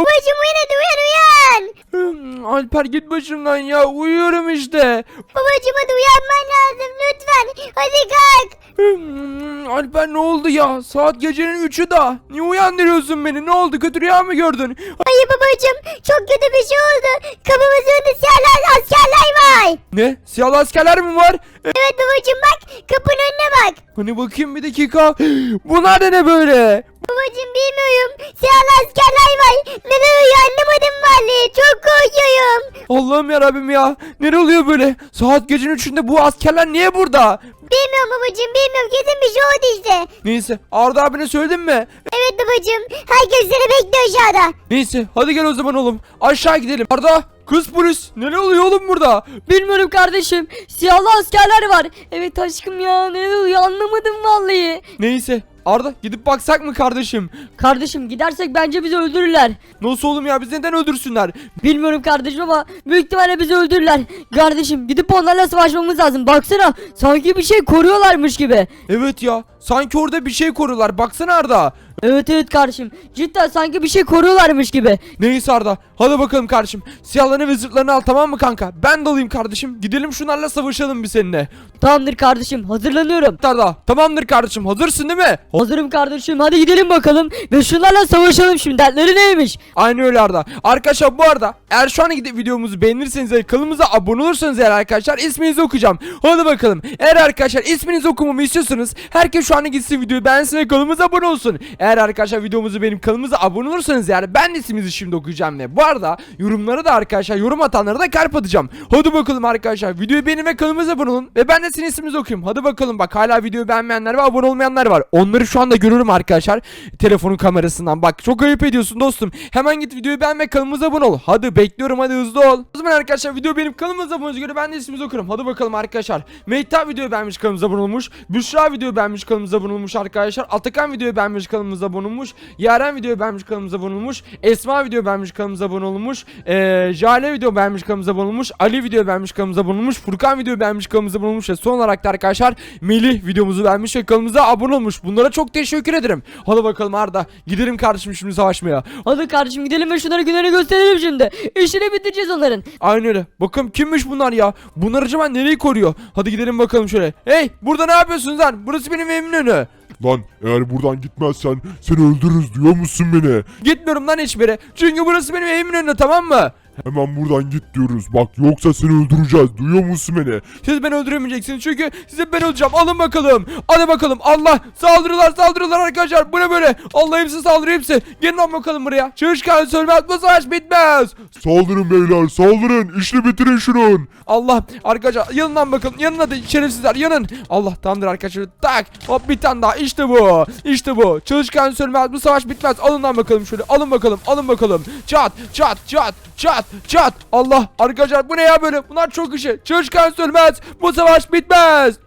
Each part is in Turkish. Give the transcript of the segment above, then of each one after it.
Babacım uyan hadi uyan uyan. Hmm, Alper git başımdan ya uyuyorum işte. Babacım hadi uyanman lazım lütfen. Hadi kalk. Hmm, Alper ne oldu ya? Saat gecenin üçü daha. Niye uyandırıyorsun beni? Ne oldu? Kötü rüya mı gördün? Hayır babacım çok kötü bir şey oldu. Kapımızın önünde siyahlar askerler var. Ne? Siyahlı askerler mi var? E, Evet babacım bak kapının önüne bak. hani bakayım bir dakika. Bunlar da ne böyle? Babacım bilmiyorum. Siyahlı askerler var. Neden öyle anlamadım vallahi. Çok korkuyorum. Allah'ım ya ya. Ne oluyor böyle? Saat gecenin üçünde bu askerler niye burada? Bilmiyorum babacım bilmiyorum. Kesin bir şey oldu işte. Neyse Arda abine söyledin mi? Evet babacım. Herkes seni bekliyor aşağıda. Neyse hadi gel o zaman oğlum. Aşağı gidelim. Arda kız polis. Ne oluyor oğlum burada? Bilmiyorum kardeşim. Siyahlı askerler var. Evet aşkım ya ne oluyor anlamadım vallahi. Neyse Arda gidip baksak mı kardeşim? Kardeşim gidersek bence bizi öldürürler. Nasıl oğlum ya biz neden öldürsünler? Bilmiyorum kardeşim ama büyük ihtimalle bizi öldürürler. Kardeşim gidip onlarla savaşmamız lazım. Baksana sanki bir şey koruyorlarmış gibi. Evet ya sanki orada bir şey koruyorlar. Baksana Arda. Evet evet kardeşim. Cidden sanki bir şey koruyorlarmış gibi. Neyse Arda. Hadi bakalım kardeşim. Siyahlarını ve zırhlarını al tamam mı kanka? Ben de alayım kardeşim. Gidelim şunlarla savaşalım bir seninle. Tamamdır kardeşim hazırlanıyorum. Arda tamamdır kardeşim. Hazırsın değil mi? Hazırım kardeşim hadi gidelim bakalım ve şunlarla savaşalım şimdi dertleri neymiş? Aynı öyle Arda. Arkadaşlar bu arada eğer şu an gidip videomuzu beğenirseniz ve kanalımıza abone olursanız eğer arkadaşlar isminizi okuyacağım. Hadi bakalım. Eğer arkadaşlar isminizi okumamı istiyorsanız herkes şu an gitsin videoyu beğensin ve kanalımıza abone olsun. Eğer arkadaşlar videomuzu benim kanalımıza abone olursanız eğer ben de isminizi şimdi okuyacağım ve bu arada yorumlara da arkadaşlar yorum atanlara da kalp atacağım. Hadi bakalım arkadaşlar videoyu beğenin ve kanalımıza abone olun ve ben de sizin isminizi okuyayım. Hadi bakalım bak hala videoyu beğenmeyenler ve abone olmayanlar var. Onları şu anda görürüm arkadaşlar telefonun kamerasından. Bak çok ayıp ediyorsun dostum. Hemen git videoyu beğen ve kanalımıza abone ol. Hadi bekliyorum hadi hızlı ol. O zaman arkadaşlar video benim kanalımıza abone göre ben de isminizi okurum. Hadi bakalım arkadaşlar. Mehtap videoyu beğenmiş kanalımıza abone olmuş. Büşra videoyu beğenmiş kanalımıza abone olmuş arkadaşlar. Atakan videoyu beğenmiş kanalımıza abone olmuş. Yaren videoyu beğenmiş kanalımıza abone olmuş. Esma video beğenmiş kanalımıza abone olmuş. Ee, Jale video beğenmiş kanalımıza abone olmuş. Ali video beğenmiş kanalımıza abone olmuş. Furkan video beğenmiş kanalımıza abone olmuş. Ve son olarak da arkadaşlar Melih videomuzu beğenmiş ve kanalımıza abone olmuş. Bunlara çok teşekkür ederim. Hadi bakalım Arda. Gidelim kardeşim şimdi savaşmaya. Hadi kardeşim gidelim ve şunları günlerini gösterelim şimdi. İşini bitireceğiz onların. Aynen öyle. Bakın kimmiş bunlar ya? Bunlar acaba nereyi koruyor? Hadi gidelim bakalım şöyle. Hey burada ne yapıyorsunuz lan? Burası benim evimin önü. Lan eğer buradan gitmezsen seni öldürürüz duyuyor musun beni? Gitmiyorum lan hiçbir yere. Çünkü burası benim evimin önü tamam mı? Hemen buradan git diyoruz. Bak yoksa seni öldüreceğiz. Duyuyor musun beni? Siz beni öldüremeyeceksiniz çünkü size ben öleceğim. Alın bakalım. Hadi bakalım. Allah saldırıyorlar saldırıyorlar arkadaşlar. Bu ne böyle? Allah hepsi saldırıyor hepsi. Gelin lan bakalım buraya. Çalışkan sönmez bu savaş bitmez. Saldırın beyler saldırın. İşini bitirin şunun. Allah arkadaşlar yanın lan bakalım. Yanın hadi şerefsizler yanın. Allah tamamdır arkadaşlar. Tak. Hop bir tane daha. İşte bu. İşte bu. Çalışkan sönmez bu savaş bitmez. Alın lan bakalım şöyle. Alın bakalım. Alın bakalım. Çat çat çat çat çat. Allah arkadaşlar bu ne ya böyle? Bunlar çok işi. Çalışkan sönmez. Bu savaş bitmez.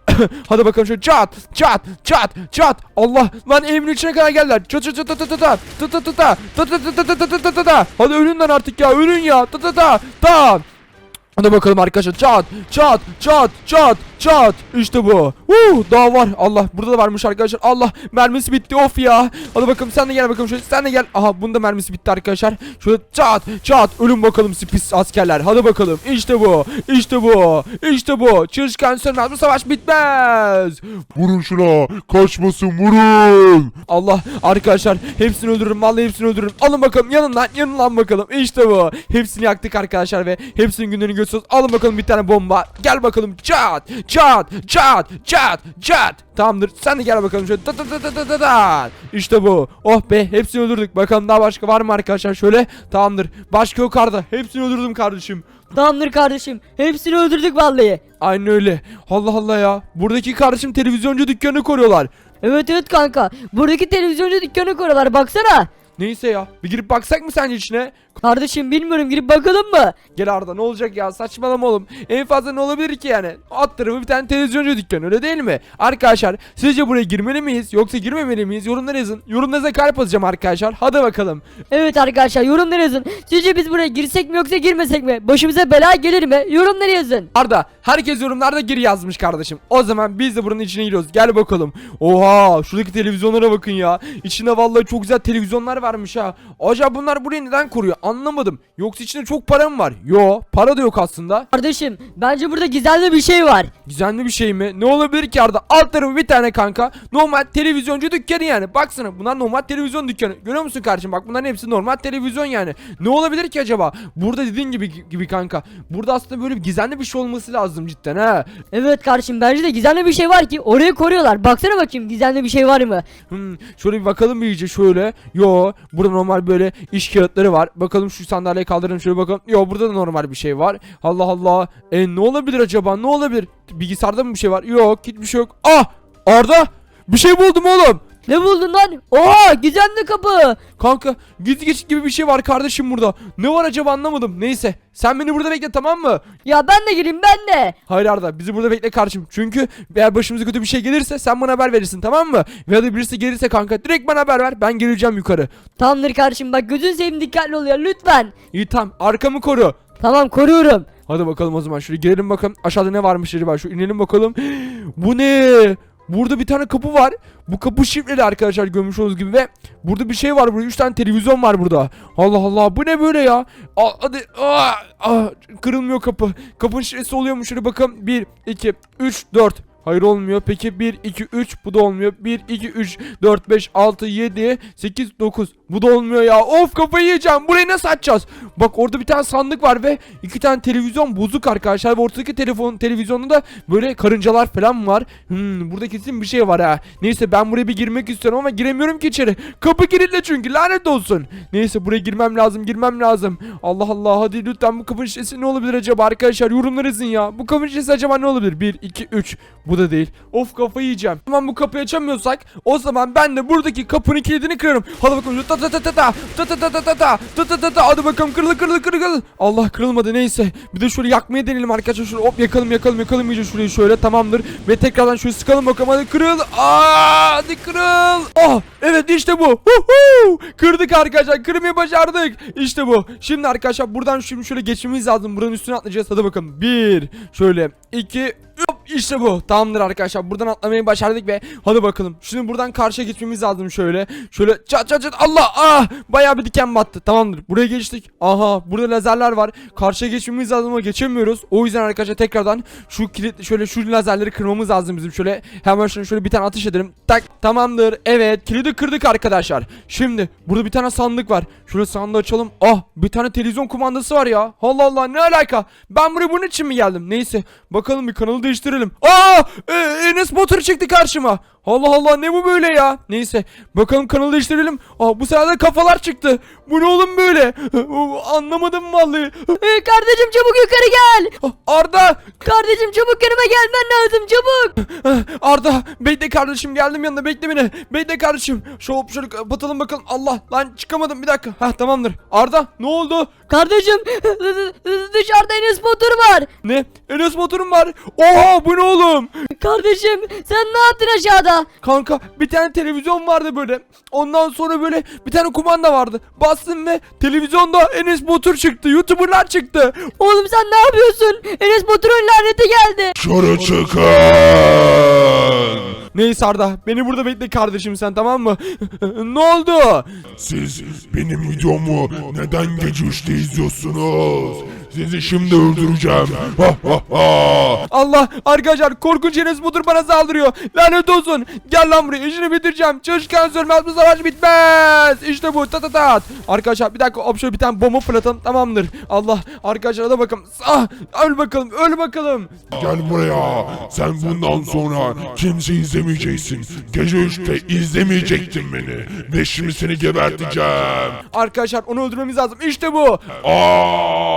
Hadi bakalım şöyle çat çat çat çat. Allah lan evimin içine kadar geldiler. Çat çat çat çat çat çat çat çat çat çat çat çat çat çat çat çat. Hadi ölün lan artık ya ölün ya. Ta ta ta ta. Hadi bakalım arkadaşlar çat çat çat çat çat işte bu. Uh, daha var Allah burada da varmış arkadaşlar Allah mermisi bitti of ya. Hadi bakalım sen de gel bakalım şöyle sen de gel. Aha bunda mermisi bitti arkadaşlar. Şöyle çat çat ölün bakalım pis askerler. Hadi bakalım işte bu işte bu işte bu. Çalışkan sönmez bu savaş bitmez. Vurun şuna. Kaçmasın vurun. Allah arkadaşlar hepsini öldürürüm vallahi hepsini öldürürüm. Alın bakalım yanın lan yanın lan bakalım. İşte bu. Hepsini yaktık arkadaşlar ve hepsinin günlerini gösteriyoruz. Alın bakalım bir tane bomba. Gel bakalım çat çat çat çat çat. Tamamdır sen de gel bakalım şöyle. Ta ta ta ta ta ta. İşte bu. Oh be hepsini öldürdük. Bakalım daha başka var mı arkadaşlar şöyle. Tamamdır. Başka yok Arda. Hepsini öldürdüm kardeşim. Tamamdır kardeşim. Hepsini öldürdük vallahi. Aynen öyle. Allah Allah ya. Buradaki kardeşim televizyoncu dükkanı koruyorlar. Evet evet kanka. Buradaki televizyoncu dükkanı koruyorlar baksana. Neyse ya. Bir girip baksak mı sence içine? Kardeşim bilmiyorum girip bakalım mı? Gel Arda ne olacak ya saçmalama oğlum. En fazla ne olabilir ki yani? Alt tarafı bir tane televizyoncu dükkanı öyle değil mi? Arkadaşlar sizce buraya girmeli miyiz yoksa girmemeli miyiz? Yorumlara yazın. Yorumlarınıza kalp atacağım arkadaşlar. Hadi bakalım. Evet arkadaşlar yorumlara yazın. Sizce biz buraya girsek mi yoksa girmesek mi? Başımıza bela gelir mi? Yorumlara yazın. Arda herkes yorumlarda gir yazmış kardeşim. O zaman biz de buranın içine giriyoruz. Gel bakalım. Oha şuradaki televizyonlara bakın ya. İçinde vallahi çok güzel televizyonlar varmış ha. Acaba bunlar burayı neden koruyor anlamadım. Yoksa içinde çok para mı var? Yo para da yok aslında. Kardeşim bence burada gizemli bir şey var. Gizemli bir şey mi? Ne olabilir ki Arda? Alt tarafı bir tane kanka. Normal televizyoncu dükkanı yani. Baksana bunlar normal televizyon dükkanı. Görüyor musun kardeşim? Bak bunların hepsi normal televizyon yani. Ne olabilir ki acaba? Burada dediğin gibi gibi kanka. Burada aslında böyle bir gizemli bir şey olması lazım cidden ha. Evet kardeşim bence de gizemli bir şey var ki orayı koruyorlar. Baksana bakayım gizemli bir şey var mı? Hmm, şöyle bir bakalım bir iyice şöyle. Yo burada normal böyle iş kağıtları var. Bakalım şu sandalyeyi kaldıralım şöyle bakalım. Yo burada da normal bir şey var. Allah Allah. E ne olabilir acaba? Ne olabilir? Bilgisayarda mı bir şey var? Yok hiçbir şey yok. Ah! Arda! Bir şey buldum oğlum. Ne buldun lan? Oha gizemli kapı. Kanka gizli geçit gibi bir şey var kardeşim burada. Ne var acaba anlamadım. Neyse sen beni burada bekle tamam mı? Ya ben de gireyim ben de. Hayır Arda bizi burada bekle kardeşim. Çünkü eğer başımıza kötü bir şey gelirse sen bana haber verirsin tamam mı? Veya da birisi gelirse kanka direkt bana haber ver. Ben geleceğim yukarı. Tamamdır kardeşim bak gözün seveyim dikkatli ol ya lütfen. İyi tamam arkamı koru. Tamam koruyorum. Hadi bakalım o zaman şuraya girelim bakalım. Aşağıda ne varmış acaba? Şu inelim bakalım. Bu ne? Burada bir tane kapı var. Bu kapı şifreli arkadaşlar görmüş olduğunuz gibi ve burada bir şey var burada. 3 tane televizyon var burada. Allah Allah bu ne böyle ya? Aa, hadi. Aa, aa, kırılmıyor kapı. Kapının şifresi oluyormuş. Şöyle bakalım. 1, 2, 3, 4. Hayır olmuyor. Peki 1, 2, 3. Bu da olmuyor. 1, 2, 3, 4, 5, 6, 7, 8, 9. Bu da olmuyor ya. Of kafayı yiyeceğim. Burayı nasıl açacağız? Bak orada bir tane sandık var ve iki tane televizyon bozuk arkadaşlar. Ve ortadaki telefon televizyonda da böyle karıncalar falan var. Hmm, burada kesin bir şey var ha. Neyse ben buraya bir girmek istiyorum ama giremiyorum ki içeri. Kapı kilitli çünkü lanet olsun. Neyse buraya girmem lazım girmem lazım. Allah Allah hadi lütfen bu kapının şişesi ne olabilir acaba arkadaşlar yorumlar yazın ya. Bu kapının şişesi acaba ne olabilir? 1, 2, 3. Bu da değil. Of kafayı yiyeceğim. Tamam bu kapıyı açamıyorsak o zaman ben de buradaki kapının kilidini kırarım. Hadi bakalım ta ta ta ta ta ta ta ta ta ta ta ta ta ta ta hadi bakalım kırıldı kırıldı kırıldı. Allah kırılmadı neyse. Bir de şöyle yakmaya deneyelim arkadaşlar. Şöyle hop yakalım yakalım yakalım iyice şurayı şöyle tamamdır. Ve tekrardan şöyle sıkalım bakalım hadi kırıl. Aa, hadi kırıl. Oh evet işte bu. Huhu! Kırdık arkadaşlar kırmayı başardık. İşte bu. Şimdi arkadaşlar buradan şimdi şöyle geçmemiz lazım. Buranın üstüne atlayacağız. Hadi bakalım. Bir şöyle iki Hop işte bu. Tamamdır arkadaşlar. Buradan atlamayı başardık ve hadi bakalım. Şimdi buradan karşıya geçmemiz lazım şöyle. Şöyle çat çat çat. Allah! Ah! Bayağı bir diken battı. Tamamdır. Buraya geçtik. Aha, burada lazerler var. Karşıya geçmemiz lazım ama geçemiyoruz. O yüzden arkadaşlar tekrardan şu kilit şöyle şu lazerleri kırmamız lazım bizim şöyle. Hemen şunu şöyle bir tane atış edelim. Tak tamamdır. Evet, kilidi kırdık arkadaşlar. Şimdi burada bir tane sandık var. Şöyle sandığı açalım. Ah, bir tane televizyon kumandası var ya. Allah Allah ne alaka? Ben buraya bunun için mi geldim? Neyse, bakalım bir kanalı değiştirelim. Aa! E, Enes Batur çıktı karşıma. Allah Allah ne bu böyle ya? Neyse bakalım kanalı değiştirelim. Aa bu sefer de kafalar çıktı. Bu ne oğlum böyle? Anlamadım vallahi. Ee, kardeşim çabuk yukarı gel. Arda! Kardeşim çabuk yanıma gelmen lazım çabuk. Arda bekle kardeşim geldim yanına bekle beni. Bekle kardeşim. Şu şöyle kapatalım bakalım. Allah lan çıkamadım bir dakika. Hah tamamdır. Arda ne oldu? Kardeşim dışarıda Enes Batur var. Ne? Enes motorum var. Oha bu ne oğlum? Kardeşim sen ne yaptın aşağıda? Kanka bir tane televizyon vardı böyle. Ondan sonra böyle bir tane kumanda vardı. Bastım ve televizyonda Enes Batur çıktı. YouTuber'lar çıktı. Oğlum sen ne yapıyorsun? Enes Batur'un laneti geldi. Dışarı çıkın. Neyse Arda beni burada bekle kardeşim sen tamam mı? ne oldu? Siz benim videomu neden gece 3'te izliyorsunuz? Sizi şimdi öldüreceğim. Ha ha ha. Allah arkadaşlar korkunç Enes Batur bana saldırıyor. Lanet olsun. Gel lan buraya işini bitireceğim. Çalışkan sürmez bu savaş bitmez. İşte bu ta ta ta. Arkadaşlar bir dakika şöyle bir tane bomba fırlatalım tamamdır. Allah arkadaşlar da bakın. Ah, öl bakalım öl bakalım. Gel buraya. Sen bundan sonra kimse izlemeyeceksin. Gece 3'te izlemeyecektin beni. Ve şimdi seni geberteceğim. Arkadaşlar onu öldürmemiz lazım. İşte bu. Aa!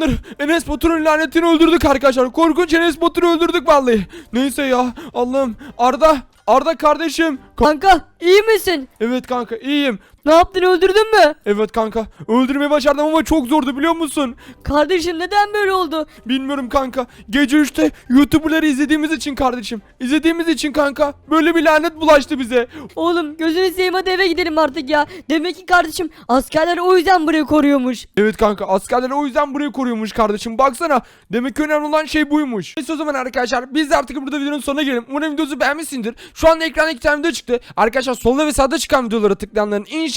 Tamamdır. Enes Batur'un lanetini öldürdük arkadaşlar. Korkunç Enes Batur'u öldürdük vallahi. Neyse ya. Allah'ım. Arda. Arda kardeşim. Ka- Kanka iyi misin? evet kanka iyiyim. Ne yaptın öldürdün mü? Evet kanka. Öldürmeyi başardım ama çok zordu biliyor musun? Kardeşim neden böyle oldu? Bilmiyorum kanka. Gece 3'te YouTuber'ları izlediğimiz için kardeşim. İzlediğimiz için kanka. Böyle bir lanet bulaştı bize. Oğlum gözünü seveyim hadi eve gidelim artık ya. Demek ki kardeşim askerler o yüzden burayı koruyormuş. Evet kanka askerler o yüzden burayı koruyormuş kardeşim. Baksana. Demek ki önemli olan şey buymuş. Neyse o zaman arkadaşlar biz de artık burada videonun sonuna gelelim. Umarım videosu beğenmişsindir. Şu anda ekranda iki tane video çıktı. Arkadaşlar solda ve sağda çıkan videolara tıklayanların inşallah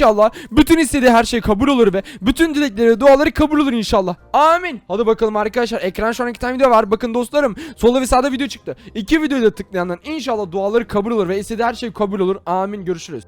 bütün istediği her şey kabul olur ve bütün dilekleri duaları kabul olur inşallah. Amin. Hadi bakalım arkadaşlar ekran şu an iki tane video var. Bakın dostlarım solda ve sağda video çıktı. İki videoda tıklayanların inşallah duaları kabul olur ve istediği her şey kabul olur. Amin. Görüşürüz.